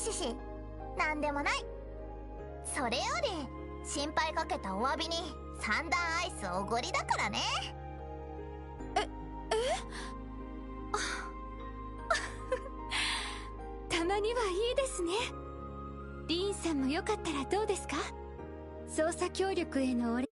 ししなでもない。それより心配かけたお詫びに三段アイスおごりだからね。ええ？たまにはいいですね。リーンさんもよかったらどうですか？捜査協力へのお礼